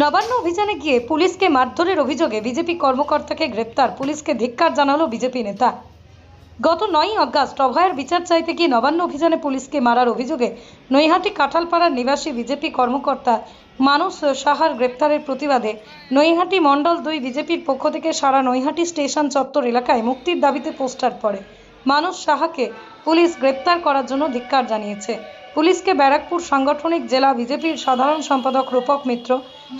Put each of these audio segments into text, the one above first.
নবান্ন অভিযানে গিয়ে পুলিশকে মারধরের অভিযোগে বিজেপি কর্মকর্তাকে গ্রেপ্তার। পুলিশকে ধিক্কার জানালো বিজেপি নেতা। গত নয়ই অগাস্ট অভয়ের বিচার চাইতে গিয়ে নবান্ন অভিযানে পুলিশকে মারার অভিযোগে নৈহাটি কাঁঠালপাড়ার নিবাসী বিজেপি কর্মকর্তা মানস সাহার গ্রেপ্তারের প্রতিবাদে নৈহাটি মণ্ডল দুই বিজেপির পক্ষ থেকে সারা নৈহাটি স্টেশন চত্বর এলাকায় মুক্তির দাবিতে পোস্টার পড়ে। মানুষ সাহাকে পুলিশ গ্রেপ্তার করার জন্য ধিক্কার জানিয়েছে। পুলিশকে ব্যারাকপুর সাংগঠনিক জেলা বিজেপির সাধারণ সম্পাদক রূপক মিত্র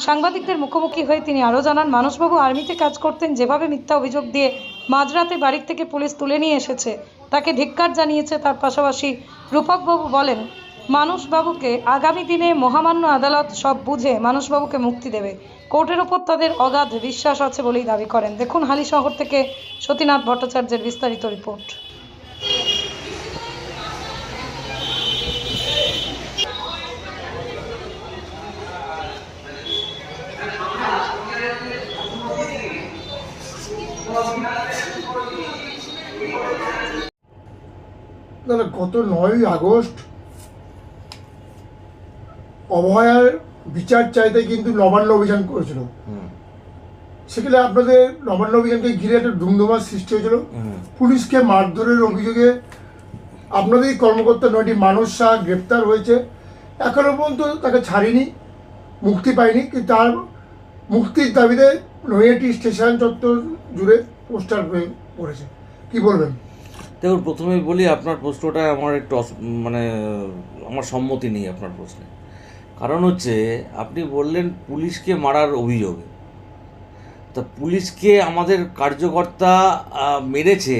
সাংবাদিকদের মুখোমুখি হয়ে তিনি আরও জানান, মানসবাবু আর্মিতে কাজ করতেন, যেভাবে মিথ্যা অভিযোগ দিয়ে মাঝরাতে বাড়ির থেকে পুলিশ তুলে নিয়ে এসেছে, তাকে ধিক্কার জানিয়েছে তার পাশাপাশি রূপকবাবু বলেন, মানসবাবুকে আগামী দিনে মহামান্য আদালত সব বুঝে মানুষবাবুকে মুক্তি দেবে। কোর্টের ওপর তাদের অগাধ বিশ্বাস আছে বলেই দাবি করেন। দেখুন, হালি শহর থেকে সতীনাথ ভট্টাচার্যের বিস্তারিত রিপোর্ট। দাদা গত নয়ই আগস্ট অভয়ার বিচার চাইতে কিন্তু নবান্ন অভিযান করেছিল। সেখানে আপনাদের নবান্ন অভিযানকে ঘিরে একটা ধুমধুমার সৃষ্টি হয়েছিল। পুলিশকে মারধরের অভিযোগে আপনাদের কর্মকর্তা নয়টি মানুষ শাহ গ্রেপ্তার হয়েছে। এখনও পর্যন্ত তাকে ছাড়িনি মুক্তি পায়নি কিন্তু তার মুক্তির দাবিতে নৈহাটি স্টেশন চত্বর জুড়ে পোস্টার পড়েছে। কি বলবেন? দেখুন প্রথমেই বলি, আপনার প্রশ্নটায় আমার একটু মানে আমার সম্মতি নেই আপনার প্রশ্নে। কারণ হচ্ছে, আপনি বললেন পুলিশকে মারার অভিযোগে। তা পুলিশকে আমাদের কার্যকর্তা মেরেছে,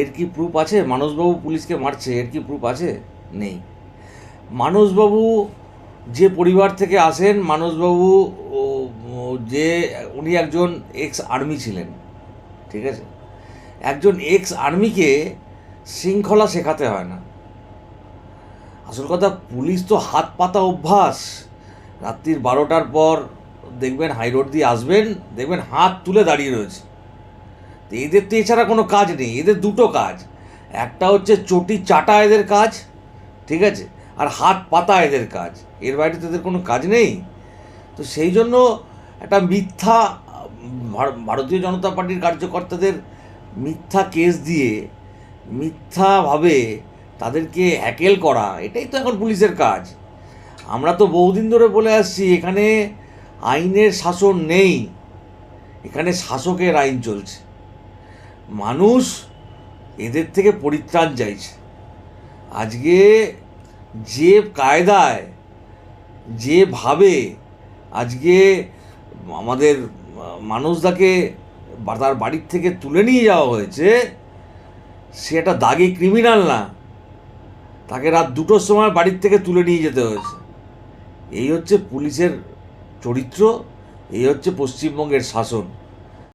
এর কি প্রুফ আছে? মানসবাবু পুলিশকে মারছে, এর কি প্রুফ আছে? নেই। মানসবাবু যে পরিবার থেকে আসেন, মানসবাবু যে, উনি একজন এক্স আর্মি ছিলেন। ঠিক আছে? একজন এক্স আর্মিকে শৃঙ্খলা শেখাতে হয় না। আসল কথা, পুলিশ তো হাত পাতা অভ্যাস। রাত্রির বারোটার পর দেখবেন হাই রোড দিয়ে আসবেন, দেখবেন হাত তুলে দাঁড়িয়ে রয়েছে। তো এদের তো এছাড়া কোনো কাজ নেই, এদের দুটো কাজ। একটা হচ্ছে চটি চাটা এদের কাজ, ঠিক আছে? আর হাত পাতা এদের কাজ। এর বাইরে তো এদের কোনো কাজ নেই। তো সেই জন্য একটা মিথ্যা ভারতীয় জনতা পার্টির কার্যকর্তাদের মিথ্যা কেস দিয়ে মিথ্যাভাবে তাদেরকে হ্যাকেল করা, এটাই তো এখন পুলিশের কাজ। আমরা তো বহুদিন ধরে বলে আসছি, এখানে আইনের শাসন নেই, এখানে শাসকের আইন চলছে। মানুষ এদের থেকে পরিত্রাণ চাইছে। আজকে যে কায়দায় যেভাবে আজকে আমাদের মানুষদাকে তাকে তার বাড়ির থেকে তুলে নিয়ে যাওয়া হয়েছে, সে একটা দাগি ক্রিমিনাল না। তাকে রাত দুটোর সময় বাড়ির থেকে তুলে নিয়ে যেতে হয়েছে। এই হচ্ছে পুলিশের চরিত্র, এই হচ্ছে পশ্চিমবঙ্গের শাসন।